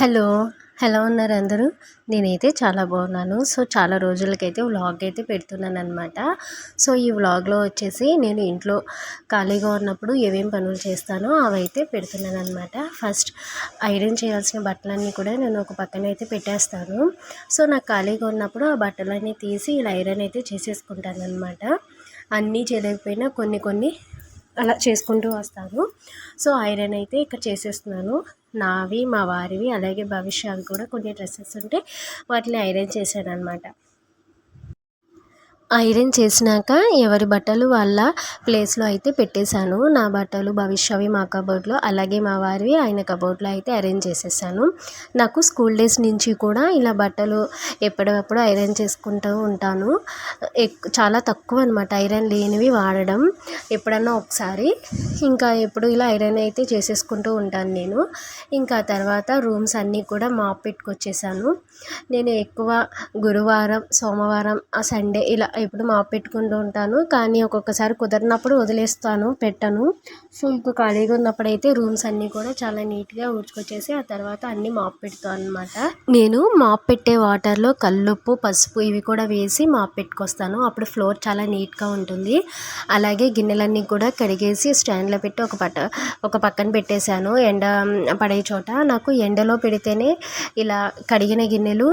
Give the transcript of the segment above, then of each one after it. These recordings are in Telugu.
హలో ఎలా ఉన్నారు అందరూ? నేనైతే చాలా బాగున్నాను. సో చాలా రోజులకైతే వ్లాగ్ అయితే పెడుతున్నాను అనమాట సో ఈ వ్లాగ్లో వచ్చేసి నేను ఇంట్లో ఖాళీగా ఉన్నప్పుడు ఏమేమి పనులు చేస్తానో అవైతే పెడుతున్నాను అనమాట ఫస్ట్ ఐరన్ చేయాల్సిన బట్టలన్నీ కూడా నేను ఒక పక్కన అయితే పెట్టేస్తాను. సో నాకు ఖాళీగా ఉన్నప్పుడు ఆ బట్టలన్నీ తీసి ఇలా ఐరన్ అయితే చేసేసుకుంటాను అనమాట అన్నీ చేయలేకపోయినా కొన్ని కొన్ని అలా చేసుకుంటూ వస్తాను. సో ఐరన్ అయితే ఇక్కడ చేసేస్తున్నాను. నావి మా వారివి అలాగే భవిష్యత్ కూడా కొన్ని డ్రెస్సెస్ ఉంటే వాటిని ఐరన్ చేశాను అనమాట ఐరన్ చేసినాక ఎవరి బట్టలు వాళ్ళ ప్లేస్లో అయితే పెట్టేశాను. నా బట్టలు భవిష్యవి మా కబోర్డ్లో అలాగే మా వారివి ఆయన కబోర్డ్లో అయితే అరేంజ్ చేసేసాను. నాకు స్కూల్ డేస్ నుంచి కూడా ఇలా బట్టలు ఎప్పటికప్పుడు ఐరన్ చేసుకుంటూ ఉంటాను. చాలా తక్కువ అనమాట ఐరన్ లేనివి వాడడం ఎప్పుడన్నా ఒకసారి. ఇంకా ఎప్పుడు ఇలా ఐరన్ అయితే చేసేసుకుంటూ ఉంటాను నేను. ఇంకా తర్వాత రూమ్స్ అన్నీ కూడా మాప్ పెట్టుకొచ్చేసాను. నేను ఎక్కువ గురువారం సోమవారం సండే ఇలా ఎప్పుడు మాప్ పెట్టుకుంటూ ఉంటాను. కానీ ఒక్కొక్కసారి కుదరినప్పుడు వదిలేస్తాను పెట్టను. సో ఇంకా ఖాళీగా ఉన్నప్పుడు అయితే రూమ్స్ అన్నీ కూడా చాలా నీట్గా ఊడ్చుకొచ్చేసి ఆ తర్వాత అన్నీ మాప్ పెడతాను అనమాట నేను మాప్ పెట్టే వాటర్లో కల్లుప్పు పసుపు ఇవి కూడా వేసి మాప్ పెట్టుకొస్తాను. అప్పుడు ఫ్లోర్ చాలా నీట్గా ఉంటుంది. అలాగే గిన్నెలన్నీ కూడా కడిగేసి స్టాండ్లో పెట్టి ఒక పట్ట ఒక పక్కన పెట్టేశాను. ఎండ పడే చోట నాకు ఎండలో పెడితేనే ఇలా కడిగిన గిన్నెలు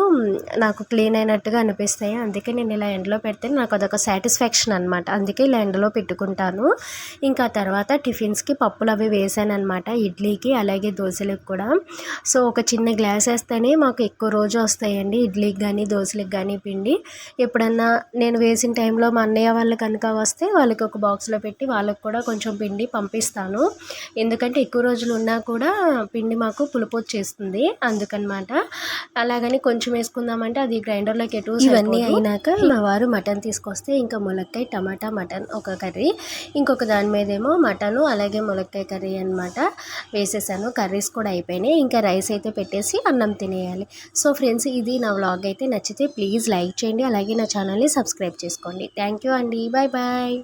నాకు క్లీన్ అయినట్టుగా అనిపిస్తాయి. అందుకే నేను ఇలా ఎండలో పెడితే నాకు అదొక సాటిస్ఫాక్షన్ అనమాట అందుకే ఇలా ఎండలో పెట్టుకుంటాను. ఇంకా తర్వాత టిఫిన్స్కి పప్పులు అవి వేసాను అనమాట ఇడ్లీకి అలాగే దోశలకు కూడా. సో ఒక చిన్న గ్లాస్ వేస్తేనే మాకు ఎక్కువ రోజు వస్తాయండి. ఇడ్లీకి కానీ దోశలకు కానీ పిండి. ఎప్పుడన్నా నేను వేసిన టైంలో మా అన్నయ్య వాళ్ళు కనుక వస్తే వాళ్ళకి ఒక బాక్స్లో పెట్టి వాళ్ళకి కూడా కొంచెం పిండి పంపిస్తాను. ఎందుకంటే ఎక్కువ రోజులు ఉన్నా కూడా పిండి మాకు పులుపు వచ్చేస్తుంది అందుకనమాట అలాగని కొంచెం వేసుకుందామంటే అది గ్రైండర్లోకి ఎటు ఇవన్నీ అయినాక మా వారు మటన్ తీసుకొస్తే ఇంకా ములక్కాయ టమాటా మటన్ ఒక కర్రీ. ఇంకొక దాని మీద ఏమో మటను అలాగే ములక్కాయ కర్రీ అనమాట వేసేసాను. కర్రీస్ కూడా అయిపోయినాయి. ఇంకా రైస్ అయితే పెట్టేసి అన్నం తినేయాలి. సో ఫ్రెండ్స్ ఇది నా వ్లాగ్ అయితే నచ్చితే ప్లీజ్ లైక్ చేయండి. అలాగే నా ఛానల్ని సబ్స్క్రైబ్ చేసుకోండి. థ్యాంక్ యూ అండి. Bye bye.